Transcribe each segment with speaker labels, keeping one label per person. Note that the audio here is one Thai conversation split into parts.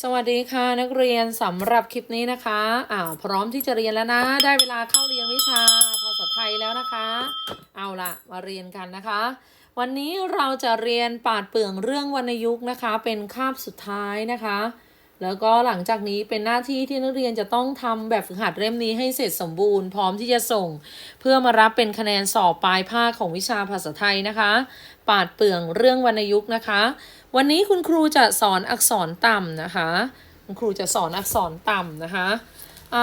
Speaker 1: สวัสดีค่ะนักเรียนสำหรับคลิปนี้นะคะอ่าพร้อมที่จะเรียนแล้วนะ ได้เวลาเข้าเรียนวิชาภาษาไทยแล้วนะคะ เอาละมาเรียนกันนะคะ วันนี้เราจะเรียนปาดเปลืองเรื่องวรรณยุกต์นะคะ เป็นคาบสุดท้ายนะคะ แล้วก็หลังจากนี้เป็นหน้าที่ที่นักเรียนจะต้องทำแบบฝึกหัดเล่มนี้ให้เสร็จสมบูรณ์พร้อมที่จะส่ง เพื่อมารับเป็นคะแนนสอบปลายภาคของวิชาภาษาไทยนะคะ ปาดเปลืองเรื่องวรรณยุกต์นะคะ วันนี้คุณครูจะสอนอักษรต่ำนะคะ คุณครูจะสอนอักษรต่ำนะคะ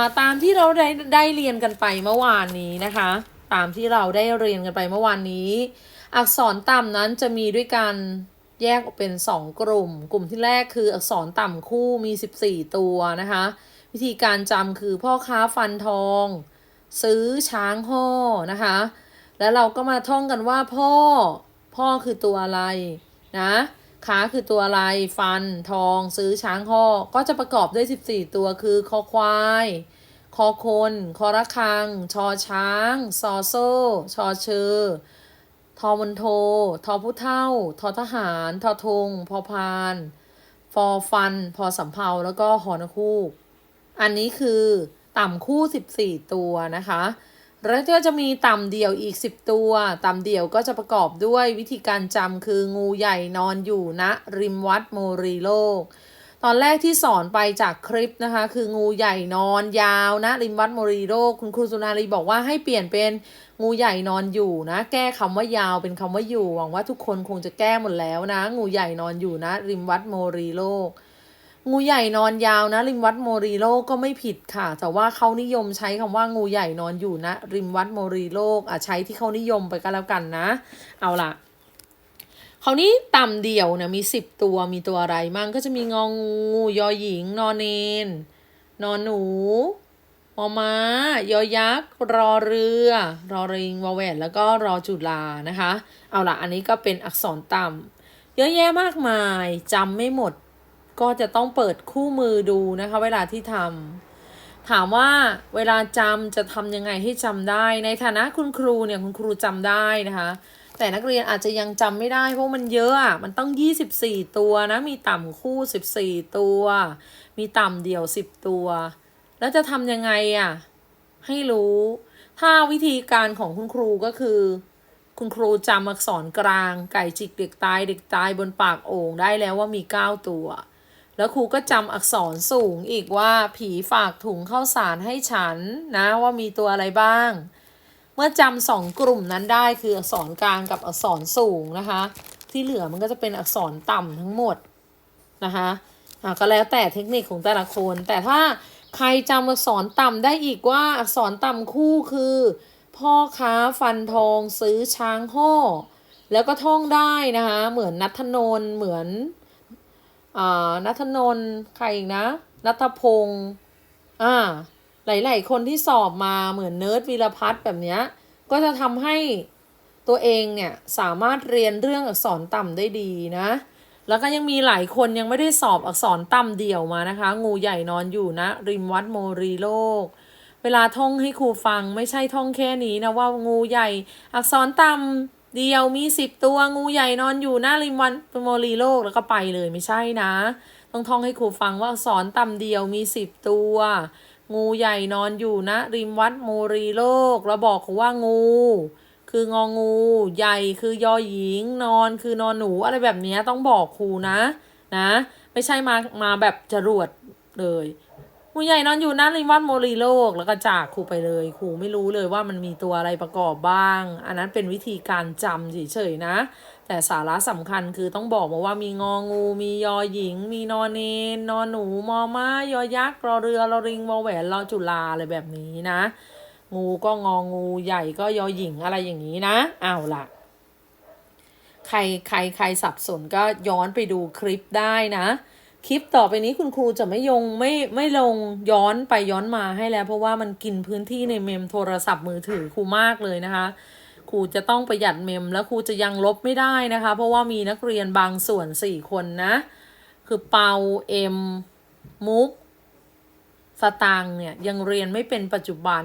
Speaker 1: าตามที่เราได้ได้เรียนกันไปเมื่อวานนี้นะคะ ตามที่เราได้เรียนกันไปเมื่อวานนี้ อักษรต่ำนั้นจะมีด้วยกัน แยกออกเป็น 2 กลุ่ม กลุ่มที่แรกคืออักษรต่ำคู่มี 14 ตัวนะคะ วิธีการจำคือพ่อค้าฟันทอง ซื้อช้างห่อนะคะ แล้วเราก็มาท่องกันว่าพ่อ พ่อคือตัวอะไรนะค้าคือตัวอะไร ฟันทองซื้อช้างห่อก็จะประกอบด้วย 14 ตัวคือคอควายคอคน คอระคัง ชอช้าง ซอโซ่ชอเชอ ทอมันโท ทอผู้เท่า ทอทหาร ทอทง พอพาน ฟอฟัน พอสำเภาแล้วก็หอนคู่ อันนี้คือต่ำคู่ 14 ตัวนะคะ แล้วก็จะมีต่ำเดี่ยวอีก 10 ตัว ต่ำเดี่ยวก็จะประกอบด้วยวิธีการจำคืองูใหญ่นอนอยู่ณริมวัดโมรีโลก ตอนแรกที่สอนไปจากคลิปนะคะ คืองูใหญ่นอนยาวนะริมวัดโมรีโลคุณครูสุนารีบอกว่าให้เปลี่ยนเป็นงูใหญ่นอนอยู่นะ แก้คำว่ายาวเป็นคำว่าอยู่หวังว่าทุกคนคงจะแก้หมดแล้วนะ งูใหญ่นอนอยู่นะ ริมวัดโมรีโลก งูใหญ่นอนยาวนะ ริมวัดโมรีโลกก็ไม่ผิดค่ะ แต่ว่าเขานิยมใช้คำว่างูใหญ่นอนอยู่นะ ริมวัดโมรีโลกอะใช้ที่เขานิยมไปก็แล้วกันนะ เอาล่ะ คราวนี้ต่ำเดี่ยวเนี่ยมีสิบตัวมีตัวอะไรมั่งก็จะมีงองูยอหญิง นอนเนน นอนหนูมอม้ายอยักษ์ รอเรือ รอริงวอแหวนแล้วก็รอจุฬานะคะ เอาละอันนี้ก็เป็นอักษรต่ำเยอะแยะมากมายจำไม่หมด ก็จะต้องเปิดคู่มือดูนะคะ เวลาที่ทำถามว่าเวลาจำจะทำยังไงให้จำได้ ในฐานะคุณครูเนี่ยคุณครูจำได้นะคะ แต่นักเรียนอาจจะยังจำไม่ได้ เพราะมันเยอะอะ มันต้อง 24 ตัวนะ มีต่ำคู่ 14 ตัว มีต่ำเดี่ยว 10 ตัว แล้วจะทำยังไงอะ ให้รู้ ถ้าวิธีการของคุณครูก็คือ คุณครูจำอักษรกลาง ไก่จิกเด็กตายเด็กตายบนปากโอ่งได้แล้วว่ามี 9 ตัว แล้วครูก็จำอักษรสูงอีกว่าผีฝากถุงข้าวสารให้ฉันนะว่ามีตัวอะไรบ้าง มื่อจำสองกลุ่มนั้นได้คืออักษรกลางกับอักษรสูงนะคะ ที่เหลือมันก็จะเป็นอักษรต่ำทั้งหมดนะคะะก็แล้วแต่เทคนิคของแต่ละคน แต่ถ้าใครจำอักษรต่ำได้อีกว่าอักษรต่ำคู่คือ พ่อค้าฟันทองซื้อช้างห่อแล้วก็ท่องได้นะคะเหมือนนัทนนเหมือนอ่านัทนนใครอีกนะนัทพงศ์อ่า หลาย ๆ คนที่สอบมาเหมือนเนิร์ดวีรพัฒน์แบบเนี้ยก็จะทำให้ตัวเองเนี่ยสามารถเรียนเรื่องอักษรต่ำได้ดีนะ แล้วก็ยังมีหลายคนยังไม่ได้สอบอักษรต่ำเดี่ยวมานะคะ งูใหญ่นอนอยู่นะ ริมวัดโมรีโลก เวลาท่องให้ครูฟังไม่ใช่ท่องแค่นี้นะว่างูใหญ่ อักษรต่ำเดียวมีสิบตัวงูใหญ่นอนอยู่หน้าริมวันโมรีโลกแล้วก็ไปเลยไม่ใช่นะ ต้องท่องให้ครูฟังว่าอักษรต่ำเดียวมีสิบตัว งูใหญ่นอนอยู่นะ ริมวัดมูรีโลกแล้วบอกเขาว่างู คืององู ใหญ่คือยอหญิง นอนคือนอนหนูอะไรแบบนี้ต้องบอกครูนะ นะ ไม่ใช่มามาแบบจรวดเลย งูใหญ่นอนอยู่หน้าริมวัดโมรีโลก แล้วก็จากครูไปเลยครูไม่รู้เลยว่ามันมีตัวอะไรประกอบบ้าง อันนั้นเป็นวิธีการจำเฉยๆนะ แต่สาระสำคัญคือต้องบอกมาว่ามีงองู มียอหญิง มีนอนเนนนอนหนู มอม้ายอยักษ์รอเรือรอริงวอแหวนรอจุฬาอะไรแบบนี้นะ งูก็งองูใหญ่ก็ยอหญิงอะไรอย่างนี้นะเอาล่ะใครใครใครสับสนก็ย้อนไปดูคลิปได้นะ คลิปต่อไปนี้คุณครูจะไม่ยงไม่ไม่ลงย้อนไปย้อนมาให้แล้ว เพราะว่ามันกินพื้นที่ในเมมโทรศัพท์มือถือครูมากเลยนะคะ ครูจะต้องประหยัดเมมแล้วครูจะยังลบไม่ได้นะคะ เพราะว่ามีนักเรียนบางส่วนสี่คนนะ คือเปาเอ็มมุกสตางเนี่ยยังเรียนไม่เป็นปัจจุบัน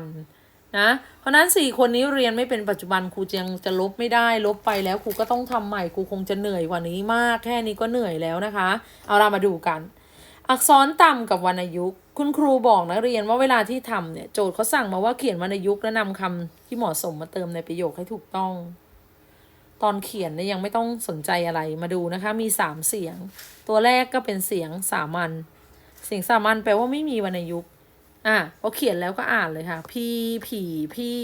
Speaker 1: นะเพราะนั้นสี่คนนี้เรียนไม่เป็นปัจจุบันครูยังจะลบไม่ได้ ลบไปแล้วครูก็ต้องทำใหม่ครูคงจะเหนื่อยกว่านี้มาก แค่นี้ก็เหนื่อยแล้วนะคะ เอาเรามาดูกัน อักษรต่ำกับวรรณยุกต์คุณครูบอกนักเรียนว่าเวลาที่ทำเนี่ยโจทย์เขาสั่งมาว่าเขียนวรรณยุกต์และนำคำที่เหมาะสมมาเติมในประโยคให้ถูกต้อง ตอนเขียนเนี่ยยังไม่ต้องสนใจอะไรมาดูนะคะ มีสามเสียง ตัวแรกก็เป็นเสียงสามัญเสียงสามัญแปลว่าไม่มีวรรณยุกต์ อะพอเขียนแล้วก็อ่านเลยค่ะ พี่ผีพี่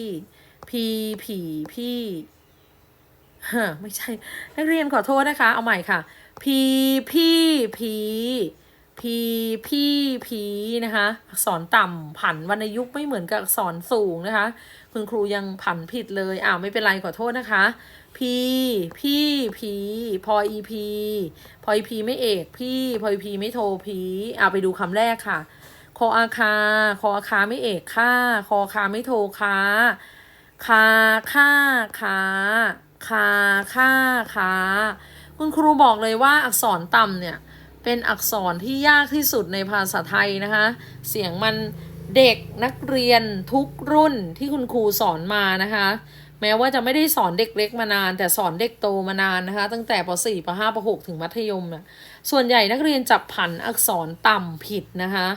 Speaker 1: พีผีพี่ฮะไม่ใช่ นักเรียนขอโทษนะคะ เอาใหม่ค่ะ พีพี่พีพีพี่พีนะคะ อักษรต่ำผันวรรณยุกต์ไม่เหมือนกับอักษรสูงนะคะ คุณครูยังผันผิดเลยอ้าวไม่เป็นไรขอโทษนะคะพีพี่พีพออีพีพออีพีไม่เอกพี่พออีพีไม่โทพีอ่าไปดูคำแรกค่ะ คออาคา คออาคาไม่เอกค่า คอคาไม่โทค้าคาค่าคาคาค่าคาคุณครูบอกเลยว่าอักษรต่ำเนี่ย เป็นอักษรที่ยากที่สุดในภาษาไทยนะคะ เสียงมันเด็กนักเรียนทุกรุ่นที่คุณครูสอนมานะคะ แม้ว่าจะไม่ได้สอนเด็กเล็กมานาน แต่สอนเด็กโตมานานนะคะ ตั้งแต่ป .4 ป .5 ป .6 ถึงมัธยมน่ะส่วนใหญ่นักเรียนจับผันอักษรต่ำผิดนะคะ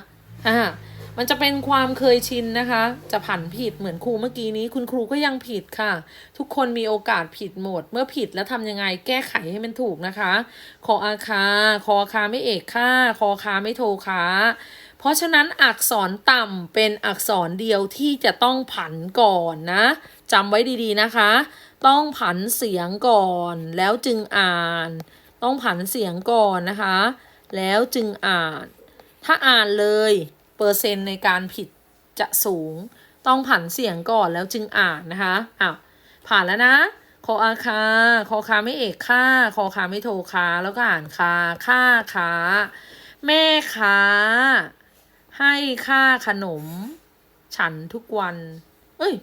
Speaker 1: อ่ามันจะเป็นความเคยชินนะคะ จะผันผิดเหมือนครูเมื่อกี้นี้ คุณครูก็ยังผิดค่ะ ทุกคนมีโอกาสผิดหมด เมื่อผิดแล้วทำยังไงแก้ไขให้มันถูกนะคะคออาคา คอคาไม่เอกค่า คอคาไม่โทคาเพราะฉะนั้นอักษรต่ำเป็นอักษรเดียวที่จะต้องผันก่อนนะจำไว้ดีๆนะคะ ต้องผันเสียงก่อนแล้วจึงอ่าน ต้องผันเสียงก่อนนะคะ แล้วจึงอ่าน ถ้าอ่านเลยเปอร์เซ็นต์ในการผิดจะสูง ต้องผันเสียงก่อนแล้วจึงอ่านนะคะอ้าวผ่านแล้วนะคออาคาคอคาไม่เอกค่าคอคาไม่โทคาแล้วก็อ่านคาค่าค้าแม่ค้าให้ค่าขนม ฉันทุกวัน เอ้ย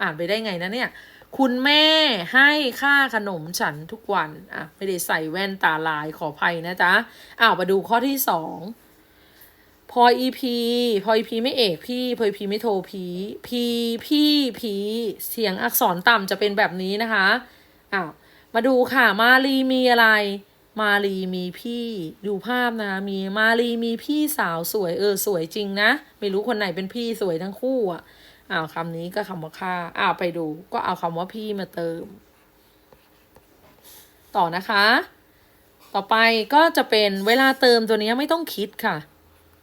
Speaker 1: อ่านไปได้ไงนะเนี่ย คุณแม่ให้ค่าขนมฉันทุกวัน อะ ไม่ได้ใส่แว่นตาลายขออภัยนะจ๊ะอ้าวมาดูข้อที่สอง พออีพีพออีพีไม่เอกพี่พออีพีไม่โทรพีพีพี่พีเสียงอักษรต่ำจะเป็นแบบนี้นะคะอ้าวมาดูค่ะ มาลีมีอะไร มาลีมีพี่ดูภาพนะมีมาลีมีพี่สาวสวยเออสวยจริงนะ ไม่รู้คนไหนเป็นพี่สวยทั้งคู่อะอ้าวคำนี้ก็คำว่าค่าอ้าวไปดู ก็เอาคำว่าพี่มาเติม ต่อนะคะ ต่อไปก็จะเป็นเวลาเติมตัวนี้ไม่ต้องคิดค่ะ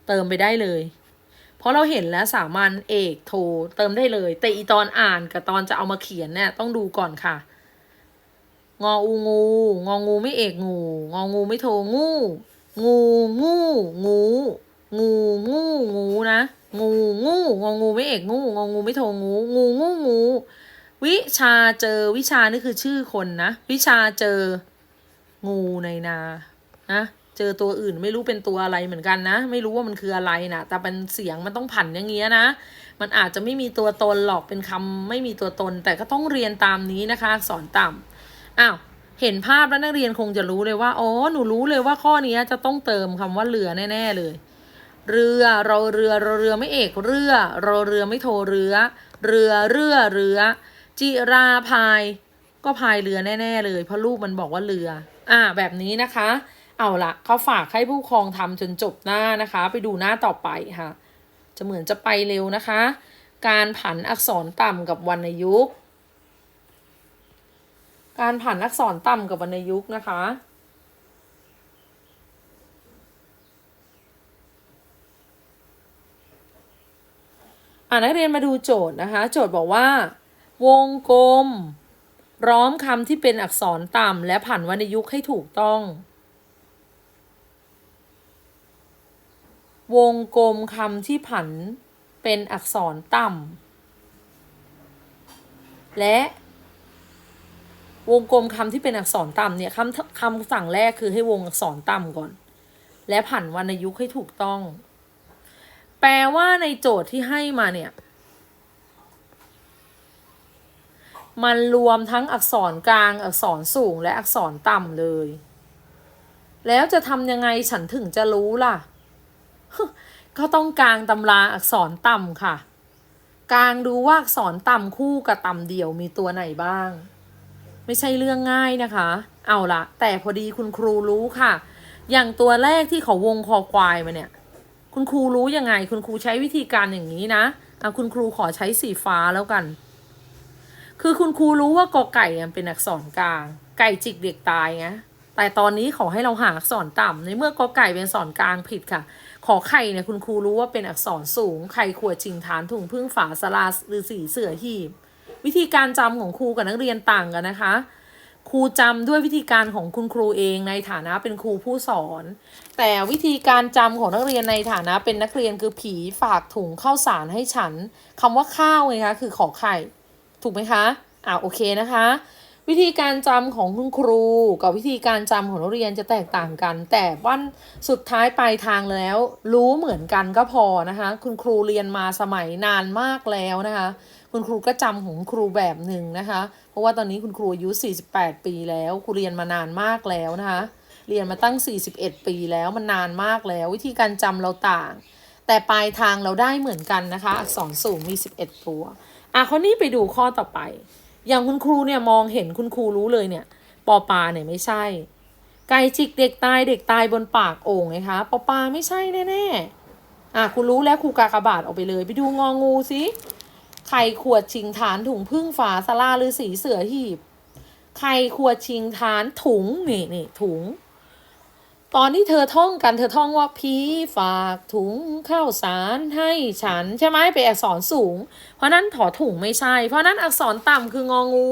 Speaker 1: เติมไปได้เลย เพราะเราเห็นแล้วสามัญเอกโทเติมได้เลย แต่อีตอนอ่านกับตอนจะเอามาเขียนเนี่ยต้องดูก่อนค่ะ งออูงู งองูไม่เอกงู งองูไม่โทงู งูงูงู งูงูงูนะงูงูงองูไม่เอกงูงองูไม่โทงู งูงูงูวิชาเจอวิชานี่คือชื่อคนนะ วิชาเจองูในนานะ เจอตัวอื่นไม่รู้เป็นตัวอะไรเหมือนกันนะ ไม่รู้ว่ามันคืออะไรนะแต่เป็นเสียงมันต้องผันอย่างเงี้ยนะ มันอาจจะไม่มีตัวตนหรอกเป็นคำไม่มีตัวตน แต่ก็ต้องเรียนตามนี้นะคะสอนต่ำอ้าวเห็นภาพแล้วนักเรียนคงจะรู้เลยว่าอ๋อหนูรู้เลยว่าข้อนี้จะต้องเติมคำว่าเรือแน่ ๆเลย เรือเราเรือเราเรือไม่เอกเรือเราเรือไม่โทเรือ เรือเรือเรือ จิราพาย ก็พายเรือแน่ ๆ เลย เพราะรูปมันบอกว่าเรือ อ่า แบบนี้นะคะ เอาละเขาฝากให้ผู้ปกครองทำจนจบหน้านะคะ ไปดูหน้าต่อไปค่ะ จะเหมือนจะไปเร็วนะคะ การผันอักษรต่ำกับวรรณยุกต์การผันอักษรต่ำกับวรรณยุกต์นะคะอ่านักเรียนมาดูโจทย์นะคะ โจทย์บอกว่า วงกลม ร้อมคำที่เป็นอักษรต่ำและผันวรรณยุกต์ให้ถูกต้อง วงกลมคำที่ผันเป็นอักษรต่ำ และวงกลมคำที่เป็นอักษรต่ำเนี่ยคำคำสั่งแรกคือให้วงอักษรต่ำก่อน และผันวรรณยุกต์ให้ถูกต้อง แปลว่าในโจทย์ที่ให้มาเนี่ย มันรวมทั้งอักษรกลางอักษรสูงและอักษรต่ำเลย แล้วจะทำยังไงฉันถึงจะรู้ล่ะ ก็ต้องกลางตำราอักษรต่ำค่ะ กลางดูว่าอักษรต่ำคู่กับต่ำเดี่ยวมีตัวไหนบ้าง ไม่ใช่เรื่องง่ายนะคะ เอาละแต่พอดีคุณครูรู้ค่ะ อย่างตัวแรกที่เขาวงคอควายมาเนี่ย คุณครูรู้ยังไง คุณครูใช้วิธีการอย่างนี้นะเอะคุณครูขอใช้สีฟ้าแล้วกัน คือคุณครูรู้ว่ากอไก่เนี่ยเป็นอักษรกลาง ไก่จิกเด็กตายไงแต่ตอนนี้ขอให้เราหาอักษรต่ำในเมื่อกอไก่เป็นอักษรกลางผิดค่ะ ขอไข่เนี่ยคุณครูรู้ว่าเป็นอักษรสูง ไข่ขวดชิงฐานถุงพึ่งฝาสลาหรือสีเสือหีบ วิธีการจำของครูกับนักเรียนต่างกันนะคะ ครูจำด้วยวิธีการของคุณครูเองในฐานะเป็นครูผู้สอน แต่วิธีการจำของนักเรียนในฐานะเป็นนักเรียนคือผีฝากถุงข้าวสารให้ฉันคำว่าข้าวไงคะคือขอไข่ ถูกไหมคะอ่าโอเคนะคะ วิธีการจำของคุณครู กับวิธีการจำของนักเรียนจะแตกต่างกัน แต่วันสุดท้ายปลายทางแล้ว รู้เหมือนกันก็พอนะคะ คุณครูเรียนมาสมัยนานมากแล้วนะคะ คุณครูก็จำของครูแบบหนึ่งนะคะ เพราะว่าตอนนี้คุณครูอายุ 48 ปีแล้วครูเรียนมานานมากแล้วนะคะ เรียนมาตั้ง 41 ปีแล้วมันนานมากแล้ว วิธีการจำเราต่าง แต่ปลายทางเราได้เหมือนกันนะคะอักษรสูงมี 11 ตัวอะข้อนี้ไปดูข้อต่อไป อย่างคุณครูเนี่ยมองเห็นคุณครูรู้เลยเนี่ยปอปาเนี่ยไม่ใช่ ไก่จิกเด็กตายเด็กตายบนปากโอ่งไงคะปอปาไม่ใช่แน่ๆอะคุณรู้แล้วครูกากบาทออกไปเลย ไปดูงองูสิไข่ขวดชิงฐานถุงพึ่งฝาสลาหรือสีเสือหีบไข่ขวดชิงฐานถุงนี่นี่ถุง ตอนที่เธอท่องกันเธอท่องว่าพีฝากถุงข้าวสารให้ฉัน ใช่ไหมเป็นอักษรสูง เพราะนั้นถอถุงไม่ใช่ เพราะนั้นอักษรต่ำคืององู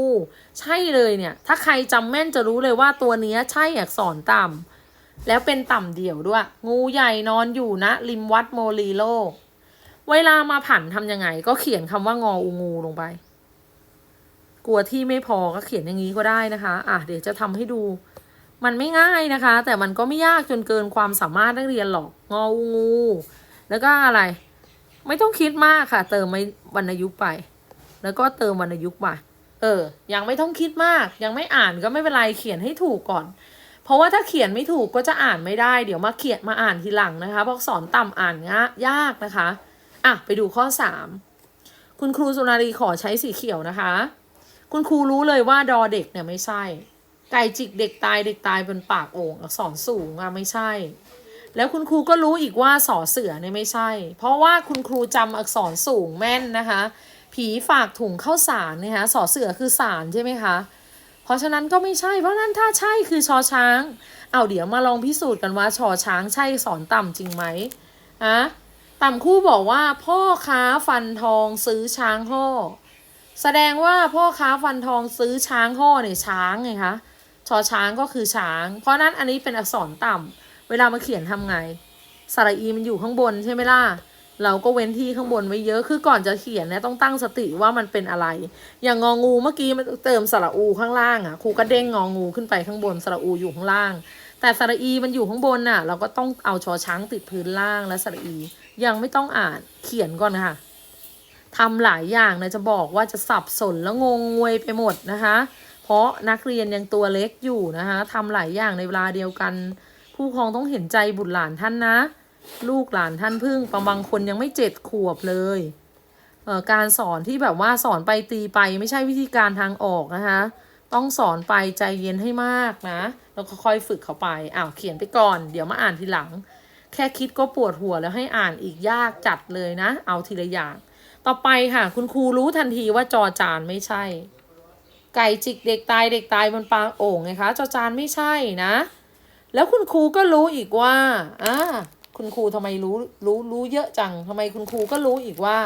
Speaker 1: ใช่เลยเนี่ย ถ้าใครจำแม่นจะรู้เลยว่าตัวเนี้ยใช่อักษรต่ำแล้วเป็นต่ำเดี่ยวด้วย งูใหญ่นอนอยู่นะริมวัดโมลีโลเวลามาผันทำยังไง ก็เขียนคำว่างออูงูลงไป กลัวที่ไม่พอก็เขียนอย่างนี้ก็ได้นะคะ อะเดี๋ยวจะทำให้ดู มันไม่ง่ายนะคะ แต่มันก็ไม่ยากจนเกินความสามารถนักเรียนหรอกงองู แล้วก็อะไร ไม่ต้องคิดมากค่ะ เติมไม่วรรณยุกต์ไป แล้วก็เติมวรรณยุกต์มาเออ ยังไม่ต้องคิดมาก ยังไม่อ่านก็ไม่เป็นไรเขียนให้ถูกก่อน เพราะว่าถ้าเขียนไม่ถูกก็จะอ่านไม่ได้ เดี๋ยวมาเขียนมาอ่านทีหลังนะคะเพราะสอนต่ำอ่านง่ายยากนะคะอะไปดูข้อสามคุณครูสุนารีขอใช้สีเขียวนะคะ คุณครูรู้เลยว่าดอเด็กเนี่ยไม่ใช่ ไก่จิกเด็กตายเด็กตายบนปากโอ่งอักษรสูงอะไม่ใช่ แล้วคุณครูก็รู้อีกว่าสอเสือเนี่ยไม่ใช่ เพราะว่าคุณครูจำอักษรสูงแม่นนะคะ ผีฝากถุงเข้าสารนะคะสอเสือคือสารใช่ไหมคะ เพราะฉะนั้นก็ไม่ใช่ เพราะนั้นถ้าใช่คือชอช้าง เอาเดี๋ยวมาลองพิสูจน์กันว่าชอช้างใช่สอนต่ำจริงไหมอะต่ำคู่บอกว่าพ่อค้าฟันทองซื้อช้างห่อแสดงว่าพ่อค้าฟันทองซื้อช้างห่อเนี่ยช้างไงคะ ชอช้างก็คือช้าง เพราะนั้นอันนี้เป็นอักษรต่ำเวลามาเขียนทำไงสระอีมันอยู่ข้างบนใช่ไหมล่ะเราก็เว้นที่ข้างบนไว้เยอะ คือก่อนจะเขียนเนี่ยต้องตั้งสติว่ามันเป็นอะไร อย่างงองูเมื่อกี้มันเติมสระอูข้างล่างอะ ครูก็เด้งงองูขึ้นไปข้างบนสระอูอยู่ข้างล่าง แต่สระอีมันอยู่ข้างบนน่ะ เราก็ต้องเอาชอช้างติดพื้นล่างและสระอี ยังไม่ต้องอ่านเขียนก่อนค่ะทำหลายอย่างนะจะบอกว่าจะสับสนแล้วงงงวยไปหมดนะคะ เพราะนักเรียนยังตัวเล็กอยู่นะคะทำหลายอย่างในเวลาเดียวกัน ผู้ปกครองต้องเห็นใจบุตรหลานท่านนะ ลูกหลานท่านพึ่งบางคนยังไม่เจ็ดขวบเลยเการสอนที่แบบว่าสอนไปตีไปไม่ใช่วิธีการทางออกนะคะ ต้องสอนไปใจเย็นให้มากนะ แล้วก็ค่อยฝึกเขาไปอ้าวเขียนไปก่อน เดี๋ยวมาอ่านทีหลัง แค่คิดก็ปวดหัวแล้วให้อ่านอีกยากจัดเลยนะ เอาทีละอย่าง ต่อไปค่ะ คุณครูรู้ทันทีว่าจอจานไม่ใช่ ไก่จิกเด็กตายเด็กตายบนปางโอ่งไงคะจอจานไม่ใช่นะ แล้วคุณครูก็รู้อีกว่าอ่าคุณครูทำไมรู้รู้รู้เยอะจังทำไมคุณครูก็รู้อีกว่า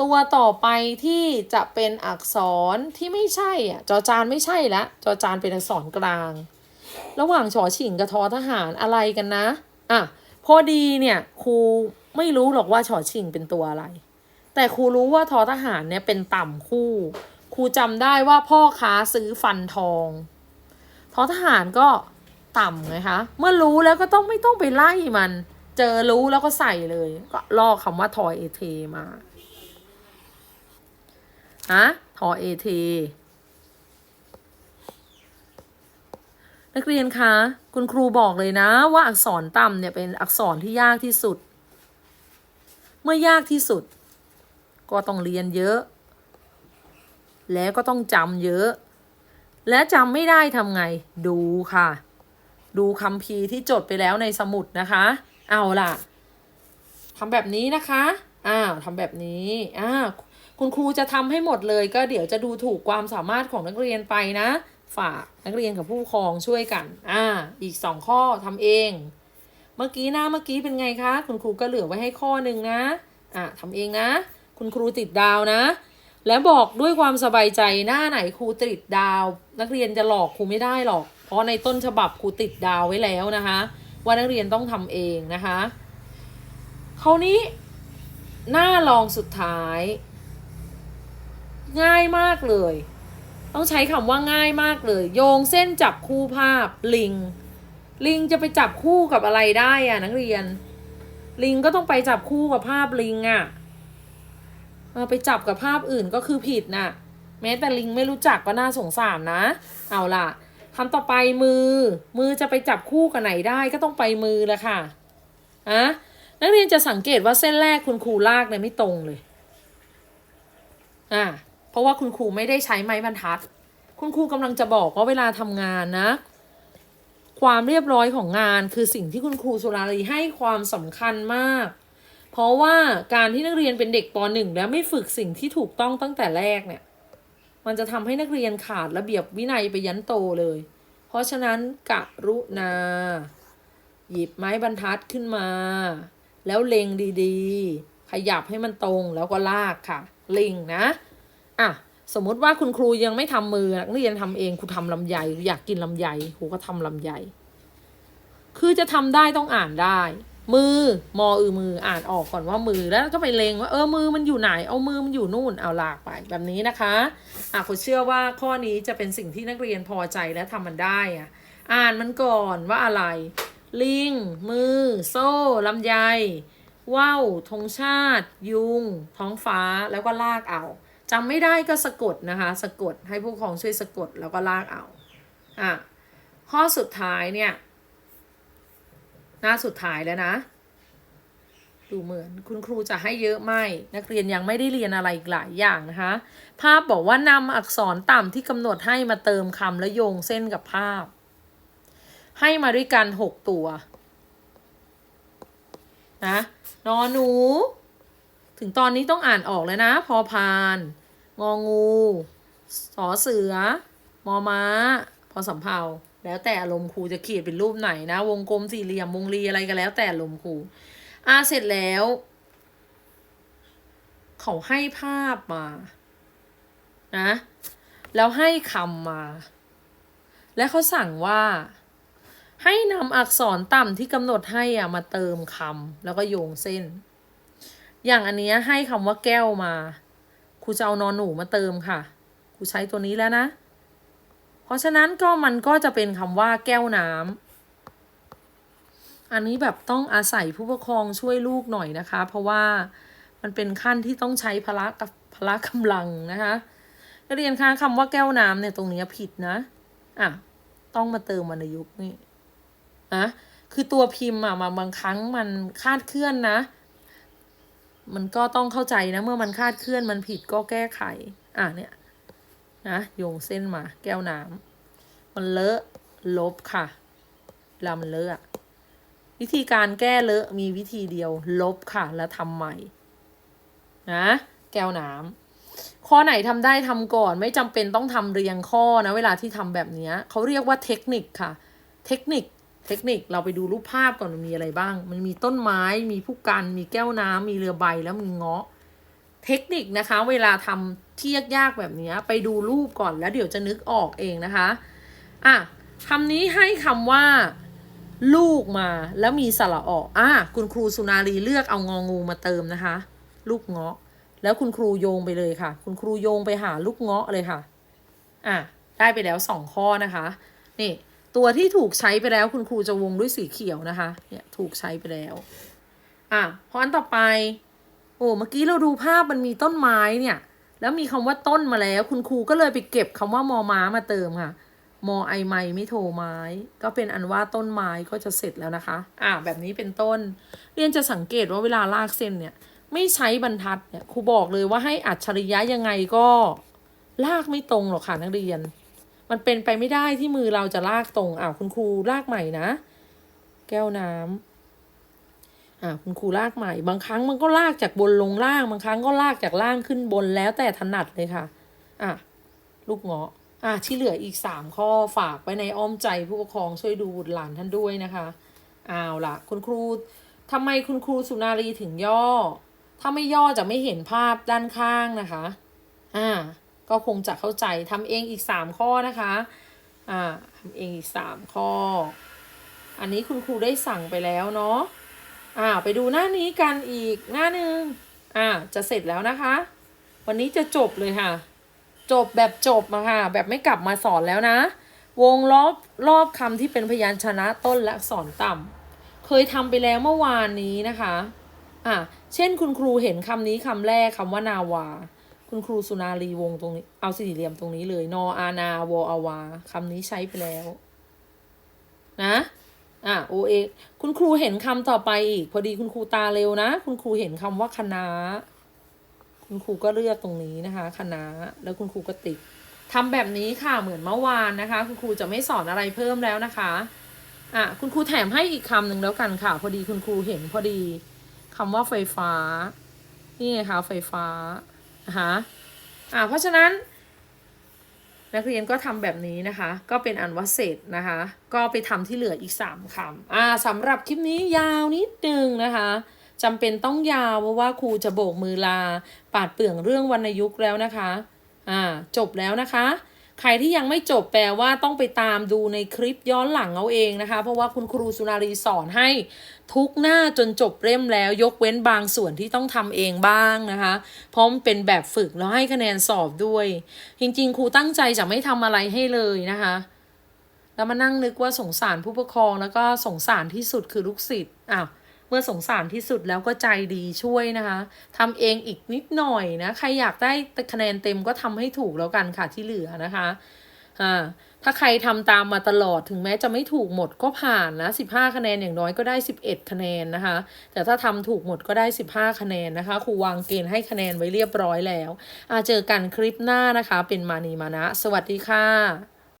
Speaker 1: ตัวต่อไปที่จะเป็นอักษรที่ไม่ใช่อะจอจานไม่ใช่ละจอจานเป็นอักษรกลาง ระหว่างชอฉิงกับทอทหารอะไรกันนะอะพอดีเนี่ยครูไม่รู้หรอกว่าชอฉิงเป็นตัวอะไร แต่ครูรู้ว่าทอทหารเนี่ยเป็นต่ำคู่ ครูจำได้ว่าพ่อค้าซื้อฟันทองทอทหารก็ต่ำไงคะเมื่อรู้แล้วก็ต้องไม่ต้องไปไล่มัน เจอรู้แล้วก็ใส่เลย ก็ลอกคำว่าทอเอเทมาฮะทอเอเทนักเรียนคะคุณครูบอกเลยนะ ว่าอักษรต่ำเนี่ยเป็นอักษรที่ยากที่สุด เมื่อยากที่สุด ก็ต้องเรียนเยอะ แล้วก็ต้องจำเยอะ และจำไม่ได้ทำไง ดูค่ะ ดูคำพีร์ที่จดไปแล้วในสมุดนะคะ เอาล่ะทำแบบนี้นะคะ อ้าวทำแบบนี้อ้าวคุณครูจะทำให้หมดเลย ก็เดี๋ยวจะดูถูกความสามารถของนักเรียนไปนะ ฝากนักเรียนกับผู้ปกครองช่วยกัน อ่า อีกสองข้อทำเอง เมื่อกี้หน้าเมื่อกี้เป็นไงคะ คุณครูก็เหลือไว้ให้ข้อหนึ่งนะ อะทำเองนะ คุณครูติดดาวนะ แล้วบอกด้วยความสบายใจหน้าไหนครูติดดาว นักเรียนจะหลอกครูไม่ได้หรอก เพราะในต้นฉบับครูติดดาวไว้แล้วนะคะ ว่านักเรียนต้องทำเองนะคะคราวนี้ หน้าลองสุดท้าย ง่ายมากเลย ต้องใช้คำว่าง่ายมากเลย โยงเส้นจับคู่ภาพลิง ลิงจะไปจับคู่กับอะไรได้อะนักเรียน ลิงก็ต้องไปจับคู่กับภาพลิงอะเออ ไปจับกับภาพอื่นก็คือผิดน่ะ แม้แต่ลิงไม่รู้จักก็น่าสงสารนะ เอาล่ะคำต่อไปมือ มือจะไปจับคู่กับไหนได้ก็ต้องไปมือแหละค่ะอะนักเรียนจะสังเกตว่าเส้นแรกคุณครูลากเนี่ยไม่ตรงเลยอ่าเพราะว่าคุณครูไม่ได้ใช้ไม้บรรทัด คุณครูกำลังจะบอกว่าเวลาทำงานนะ ความเรียบร้อยของงานคือสิ่งที่คุณครูสุรารีให้ความสำคัญมาก เพราะว่าการที่นักเรียนเป็นเด็กป .1 แล้วไม่ฝึกสิ่งที่ถูกต้องตั้งแต่แรกเนี่ย มันจะทำให้นักเรียนขาดระเบียบวินัยไปยันโตเลย เพราะฉะนั้นกะรุณา หยิบไม้บรรทัดขึ้นมา แล้วเล็งดีๆ ขยับให้มันตรงแล้วก็ลากค่ะ เล็งนะ อะ สมมติว่าคุณครูยังไม่ทำมือนักเรียนทำเองครูทำลำไยอยากกินลำไยครูก็ทำลำไยคือจะทำได้ต้องอ่านได้ มือมออือมืออ่านออกก่อนว่ามือแล้วก็ไปเลงว่าเออมือมันอยู่ไหน เอามือมันอยู่นู่นเอาลากไปแบบนี้นะคะอะคุณเชื่อว่าข้อนี้จะเป็นสิ่งที่นักเรียนพอใจและทำมันได้อะอ่านมันก่อนว่าอะไร ลิง มือ โซ่ลำไยว่าวธงชาติ ยุง ท้องฟ้าแล้วก็ลากเอาจำไม่ได้ก็สะกดนะคะ สะกดให้ผู้ปกครองช่วยสะกดแล้วก็ลากเอาอะข้อสุดท้ายเนี่ย หน้าสุดท้ายแล้วนะ ดูเหมือนคุณครูจะให้เยอะไม่ นักเรียนยังไม่ได้เรียนอะไรอีกหลายอย่างนะคะ ภาพบอกว่านำอักษรต่ำที่กำหนดให้มาเติมคำและโยงเส้นกับภาพ ให้มาด้วยกันหกตัวนะนอหนู ถึงตอนนี้ต้องอ่านออกแล้วนะ พอพาน งองู สอเสือ มอม้า พอสำเภา แล้วแต่อารมณ์ครูจะเขีดเป็นรูปไหนนะ วงกลมสี่เหลี่ยมวงรีอะไรก็แล้ว แต่อารมณ์ครูอ่าเสร็จแล้ว เขาให้ภาพมา นะ แล้วให้คำมา และเขาสั่งว่า ให้นำอักษรต่ำที่กำหนดให้อะมาเติมคำแล้วก็โยงเส้น อย่างอันเนี้ยให้คำว่าแก้วมาครูจะเอานอนหนูมาเติมค่ะครูใช้ตัวนี้แล้วนะ ราะฉะนั้นก็มันก็จะเป็นคำว่าแก้วน้ำอันนี้แบบต้องอาศัยผู้ปกครองช่วยลูกหน่อยนะคะ เพราะว่ามันเป็นขั้นที่ต้องใช้พละกับพละกำลังนะคะนักเรียนคะคำว่าแก้วน้ำเนี่ยตรงนี้ผิดนะอะต้องมาเติมวรรณยุกต์นี่นะคือตัวพิมพ์อะมาบางครั้งมันคาดเคลื่อนนะ มันก็ต้องเข้าใจนะ เมื่อมันคาดเคลื่อนมันผิดก็แก้ไข อะเนี่ย นะโยงเส้นมาแก้วน้ำมันเลอะลบค่ะลามันเลอะวิธีการแก้เลอะมีวิธีเดียวลบค่ะ แล้วทำใหม่ นะ แก้วน้ำข้อไหนทำได้ทำก่อน ไม่จำเป็นต้องทำเรียงข้อนะ เวลาที่ทำแบบนี้เขาเรียกว่าเทคนิคค่ะ เทคนิคเทคนิคเราไปดูรูปภาพก่อนมันมีอะไรบ้าง มันมีต้นไม้ มีผู้กัน มีแก้วน้ำมีเรือใบแล้วมีเงาะ เทคนิคนะคะ เวลาทำที่ยากๆแบบนี้ไปดูรูปก่อนแล้วเดี๋ยวจะนึกออกเองนะคะอะคำนี้ให้คำว่า ลูกมาแล้วมีสระออกอะคุณครูสุนารีเลือกเอางองูมาเติมนะคะ ลูกเงาะ แล้วคุณครูโยงไปเลยค่ะ คุณครูโยงไปหาลูกเงาะเลยค่ะอะได้ไปแล้วสองข้อนะคะนี่ตัวที่ถูกใช้ไปแล้วคุณครูจะวงด้วยสีเขียวนะคะเนี่ยถูกใช้ไปแล้วอะพรอนต่อไป อ้เมื่อกี้เราดูภาพมันมีต้นไม้เนี่ย แล้วมีคำว่าต้นมาแล้ว คุณครูก็เลยไปเก็บคำว่ามอม้ามาเติมค่ะมอไอไม้ไม่โทไม้ ก็เป็นอันว่าต้นไม้ก็จะเสร็จแล้วนะคะ อะแบบนี้เป็นต้น เรียนจะสังเกตว่าเวลาลากเส้นเนี่ย ไม่ใช้บรรทัดเนี่ยครูบอกเลยว่าให้อัจฉริยะยังไงก็ลากไม่ตรงหรอกค่ะนักเรียน มันเป็นไปไม่ได้ที่มือเราจะลากตรงอ้าวคุณครูลากใหม่นะ แก้วน้ำ อ่าคุณครูลากใหม่ บางครั้งมันก็ลากจากบนลงล่าง บางครั้งก็ลากจากล่างขึ้นบนแล้วแต่ถนัดเลยค่ะ อะ ลูกเงาะ อะ ที่เหลืออีกสามข้อฝากไว้ในอ้อมใจผู้ปกครองช่วยดูบุตรหลานท่านด้วยนะคะเอาล่ะ คุณครูทำไมคุณครูสุนารีถึงย่อ ถ้าไม่ย่อจะไม่เห็นภาพด้านข้างนะคะ อ่า ก็คงจะเข้าใจทำเองอีกสามข้อนะคะ อ่าทำเองอีกสามข้อ อันนี้คุณครูได้สั่งไปแล้วเนาะ อ่าไปดูหน้านี้กันอีกหน้าหนึ่งอ่าจะเสร็จแล้วนะคะ วันนี้จะจบเลยค่ะ จบแบบจบมาค่ะ แบบไม่กลับมาสอนแล้วนะ วงรอบรอบคำที่เป็นพยัญชนะต้นและสอักษรต่ำเคยทำไปแล้วเมื่อวานนี้นะคะอะเช่นคุณครูเห็นคำนี้คำแรกคำว่านาวา คุณครูสุนารีวงตรงนี้เอาสี่เหลี่ยมตรงนี้เลย นออานาวอาวาคำนี้ใช้ไปแล้ว นะ อะโอเอคุณครูเห็นคำต่อไปอีก พอดีคุณครูตาเร็วนะ คุณครูเห็นคำว่าคณะคุณครูก็เลือกตรงนี้นะคะคณะแล้วคุณครูก็ติดทำแบบนี้ค่ะเหมือนเมื่อวานนะคะ คุณครูจะไม่สอนอะไรเพิ่มแล้วนะคะอะคุณครูแถมให้อีกคำหนึ่งแล้วกันค่ะ พอดีคุณครูเห็นพอดีคำว่าไฟฟ้า นี่ไงคะไฟฟ้านะคะอะเพราะฉะนั้น นักเรียนก็ทำแบบนี้นะคะ ก็เป็นอันว่าเสร็จนะคะ ก็ไปทำที่เหลืออีก 3คำอ่าสำหรับคลิปนี้ยาวนิดนึงนะคะจำเป็นต้องยาวเพราะว่าครูจะโบกมือลา ปาดเปลืองเรื่องวรรณยุกต์แล้วนะคะ อ่า จบแล้วนะคะ ใครที่ยังไม่จบแปลว่าต้องไปตามดูในคลิปย้อนหลังเอาเองนะคะ เพราะว่าคุณครูสุนารีสอนให้ทุกหน้าจนจบเล่มแล้ว ยกเว้นบางส่วนที่ต้องทำเองบ้างนะคะเพราะมันเป็นแบบฝึกแล้วให้คะแนนสอบด้วย จริงๆ ครูตั้งใจจะไม่ทำอะไรให้เลยนะคะแล้วมานั่งนึกว่าสงสารผู้ปกครองแล้วก็สงสารที่สุดคือลูกศิษย์อ้าว มื่อสงสารที่สุดแล้วก็ใจดีช่วยนะคะทำเองอีกนิดหน่อยนะ ใครอยากได้คะแนนเต็มก็ทำให้ถูกแล้วกันค่ะที่เหลือนะคะอ่าถ้าใครทำตามมาตลอดถึงแม้จะไม่ถูกหมดก็ผ่านนะ 15 คะแนนอย่างน้อยก็ได้ 11 คะแนนนะคะ แต่ถ้าทำถูกหมดก็ได้ 15 คะแนนนะคะครูวางเกณฑ์ให้คะแนนไว้เรียบร้อยแล้วอาเจอกันคลิปหน้านะคะ เป็นมานีมานะ สวัสดีค่ะ